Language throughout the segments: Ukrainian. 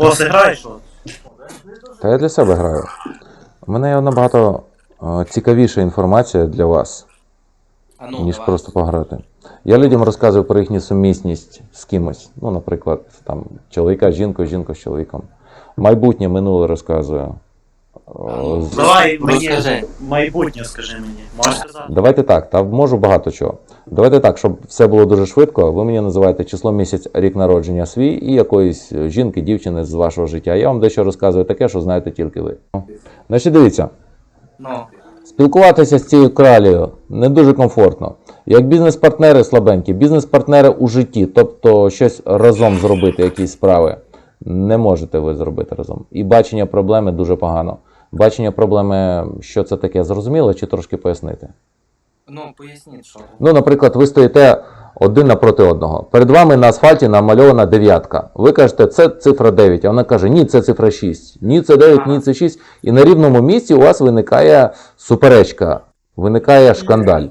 О, граєш? Та я для себе граю. У мене є набагато е, цікавіша інформація для вас, А ну, ніж давай. просто пограти. Я людям розказую про їхню сумісність з кимось. Ну, наприклад, там чоловіка з жінкою, жінку з чоловіком. Майбутнє минуле розказую. О, з- Давай мені Розкажи. майбутнє скажи мені. Можеш сказати? Давайте так, та можу багато чого. Давайте так, щоб все було дуже швидко. Ви мені називаєте число місяць, рік народження свій і якоїсь жінки, дівчини з вашого життя. Я вам дещо розказую таке, що знаєте тільки ви. Значить, дивіться, Ну, спілкуватися з цією кралею не дуже комфортно. Як бізнес-партнери слабенькі, бізнес-партнери у житті, тобто щось разом зробити, якісь справи, не можете ви зробити разом. І бачення проблеми дуже погано. Бачення проблеми, що це таке, зрозуміло, чи трошки пояснити? ну поясніть, що. Ну, наприклад, ви стоїте один напроти одного. Перед вами на асфальті намальована дев'ятка. Ви кажете, це цифра 9, а вона каже, ні, це цифра 6. Ні, це 9, ні, це 6. І на рівному місці у вас виникає суперечка, виникає шкандаль.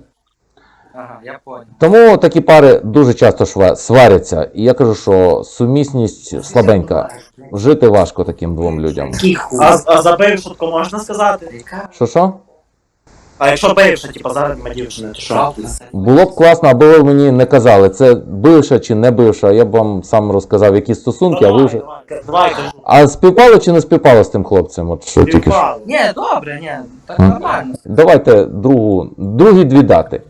Ага, я понял. Тому такі пари дуже часто шва- сваряться. І я кажу, що сумісність слабенька. Жити важко таким двом людям. А, а за бившутку можна сказати? Яка? Що що? А якщо бивша, типу, зараз нема дівчини, то що? Було б класно, аби ви мені не казали, це бивша чи не бивша. Я б вам сам розказав, які стосунки, а ви вже. давай, давай, кажу. А співпало чи не співпало з тим хлопцем? От що тільки що? Ні, добре, ні, так нормально. Давайте другу, другі дві дати.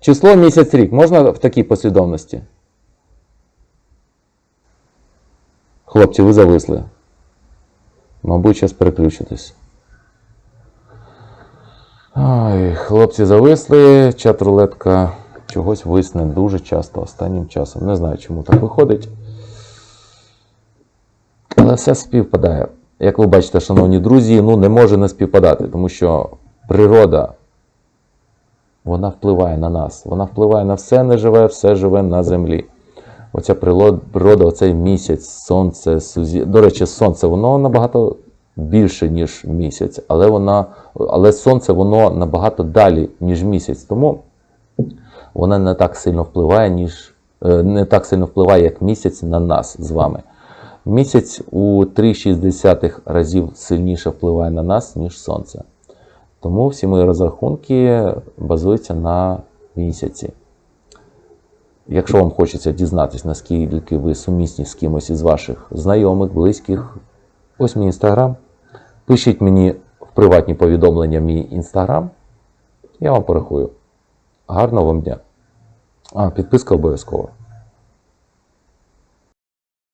Число, місяць, рік. Можна в такій послідовності? Хлопці, ви зависли. Мабуть, зараз переключитесь. Ой, хлопці зависли, чат рулетка чогось висне дуже часто останнім часом. Не знаю, чому так виходить. Але все співпадає. Як ви бачите, шановні друзі, ну не може не співпадати, тому що природа вона впливає на нас. Вона впливає на все неживе, все живе на землі. Оця природа, оцей місяць, сонце, сузі... До речі, сонце, воно набагато більше, ніж місяць, але вона, але сонце воно набагато далі, ніж місяць. Тому вона не так сильно впливає, ніж е, не так сильно впливає, як місяць на нас з вами. Місяць у 3,6 разів сильніше впливає на нас, ніж сонце. Тому всі мої розрахунки базуються на місяці. Якщо вам хочеться дізнатися, наскільки ви сумісні з кимось із ваших знайомих, близьких, ось мій інстаграм. Пишіть мені в приватні повідомлення мій інстаграм. Я вам порахую. Гарного вам дня. А, підписка обов'язково.